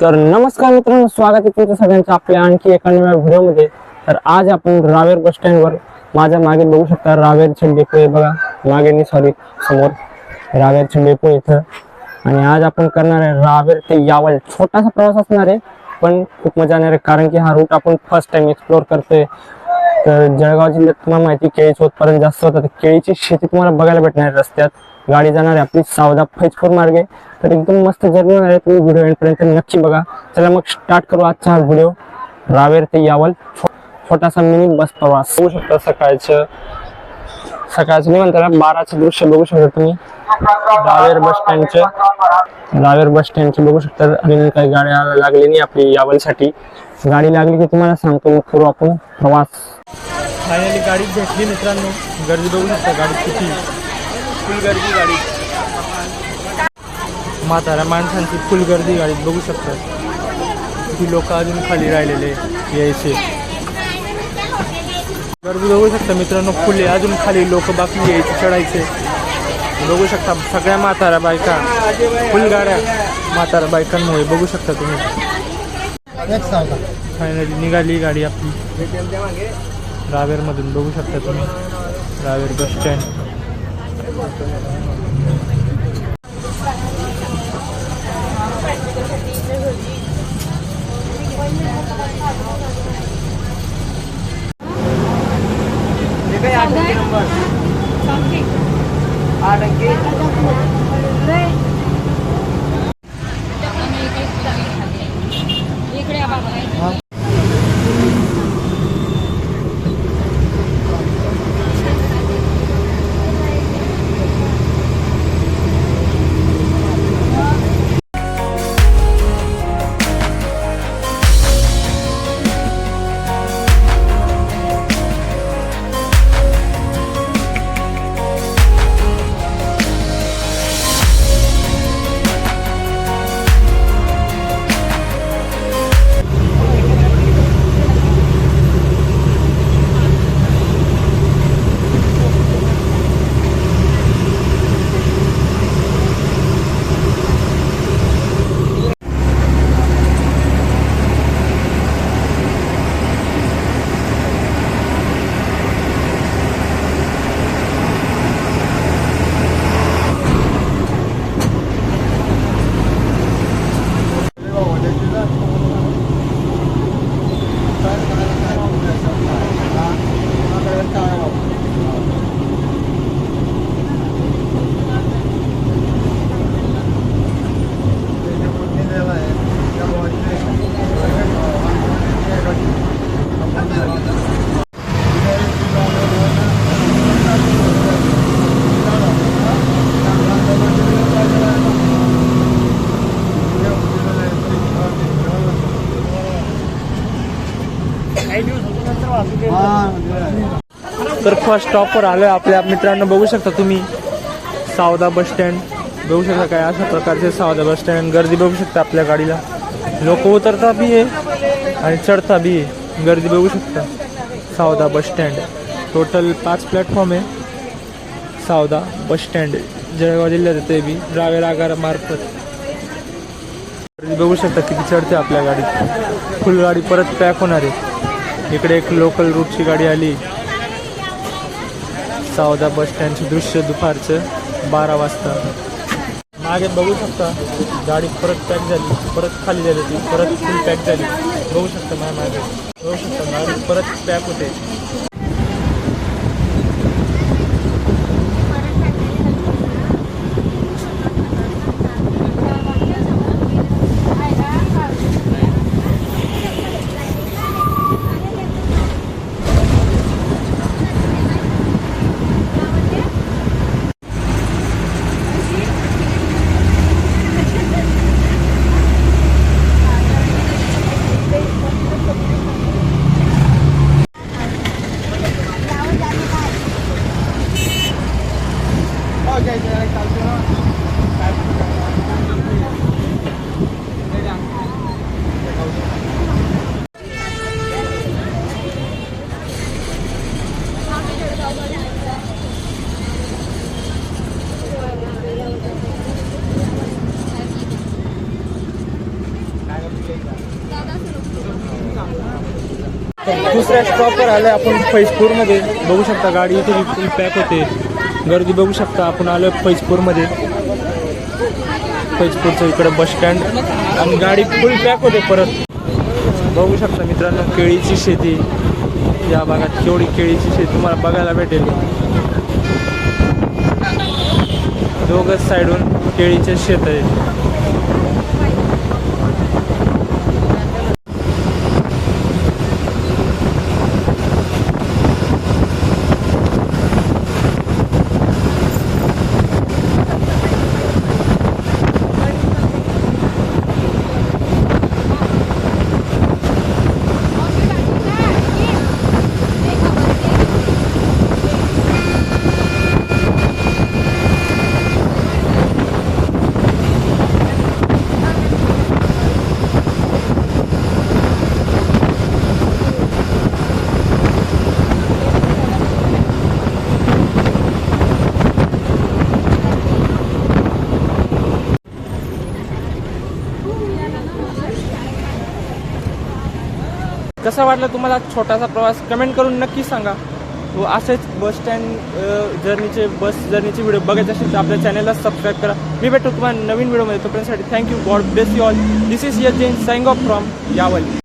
तर नमस्कार मित्रांनो स्वागत आहे तुमचं सगळ्यांचं आपल्या आणखी एका नव्या व्हिडिओमध्ये. तर आज आपण रावेर बस स्टँडवर माझ्या मागे बघू शकता रावेर डेपो आहे बघा. मागे नाही सॉरी समोर रावेर डेपो आहे इथं. आणि आज आपण करणार आहे रावेर ते यावल. छोटासा प्रवास असणार आहे पण खूप मजा येणार आहे कारण की हा रूट आपण फर्स्ट टाइम एक्सप्लोर करतोय. तर जळगाव जिल्ह्यात तुम्हाला माहिती आहे, केळीचं जास्त होतं तर केळीची शेती तुम्हाला बघायला भेटणार आहे रस्त्यात. गाडी जाणार आहे आपली सावदा फैजपूर मार्गे. तर एकदम मस्त जर्नी होणार आहे. तुम्ही व्हिडिओ एंडपर्यंत नक्की बघा. चला मग स्टार्ट करू आजचा हा व्हिडिओ रावेर ते यावल. छोटासा मिनी बस प्रवास. बघू शकता सकाळचं सकाळचं नाही म्हणता बाराचं दृश्य बघू शकता तुम्ही. रावेर बस स्टँडचं रावेर बस स्टँडचं बघू शकता. अजून काही गाड्या लागली नाही आपली यावलसाठी. गाडी लागली की तुम्हाला सांगतो मग करू आपण प्रवास. फायनली गाडी भेटली मित्रांनो. गर्दी बघू शकता. गाडी किती फुल गर्दी गाडी. म्हाताऱ्या माणसांची फुल गर्दी गाडीत बघू शकता किती लोक अजून खाली राहिलेले यायचे. गर्दी बघू शकता मित्रांनो फुले अजून खाली लोक बाकी यायचे चढायचे. बघू शकता सगळ्या म्हाताऱ्या बायका फुल गाड्या म्हाताऱ्या बायकांमुळे बघू शकता तुम्ही. फायनली निघाली गाडी आपली. रावेरमधून बघू शकता तुम्ही. रावेर बस स्टँड इकडे तर फर्स्ट स्टॉपवर आलो आहे आपल्या मित्रांनो. बघू शकता तुम्ही. सावदा बस स्टँड बघू शकता काय अशा प्रकारचे सावदा बस स्टँड गर्दी बघू शकता आपल्या गाडीला. लोक उतरता बी आहे आणि चढता बी आहे. गर्दी बघू शकता. सावदा बस स्टँड टोटल पाच प्लॅटफॉर्म आहे. सावदा बस स्टँड जळगाव जिल्ह्यात येते बी. रावेर आगारामार्फत गर्दी बघू शकता किती चढते आपल्या गाडीत. फुल गाडी परत पॅक होणार आहे. इकडे एक लोकल रूटची गाडी आली. सावदा बस स्टँडचं दृश्य दुपारचं बारा वाजता. मागे बघू शकता गाडी परत पॅक झाली परत खाली झाली ती परत फुल पॅक झाली. बघू शकता माझ्या मागे. बघू शकता गाडी परत पॅक होते. दुसऱ्या स्टॉपवर आलं आपण फैजपूरमध्ये. बघू शकता गाडी इथे पॅक होते. गर्दी बघू शकता आपण आलं फैजपूरमध्ये. फैजपूरचं इकडं बस स्टँड आणि गाडी फुल पॅक होते परत. बघू शकता मित्रांनो केळीची शेती. या भागात केवढी केळीची शेती तुम्हाला बघायला भेटेल. दोघंच साईडून केळीचे शेत आहे कसा वाटला तुम्हाला छोटासा प्रवास? कमेंट करून नक्की सांगा. व असेच बस स्टँड जर्नीचे बस जर्नीचे व्हिडिओ बघायचे असेल तर आपल्या चॅनलला सबस्क्राईब करा. मी भेटतो तुम्हाला नवीन व्हिडिओमध्ये तोपर्यंतसाठी thank you God bless you all this is your Jain saying off from Yawal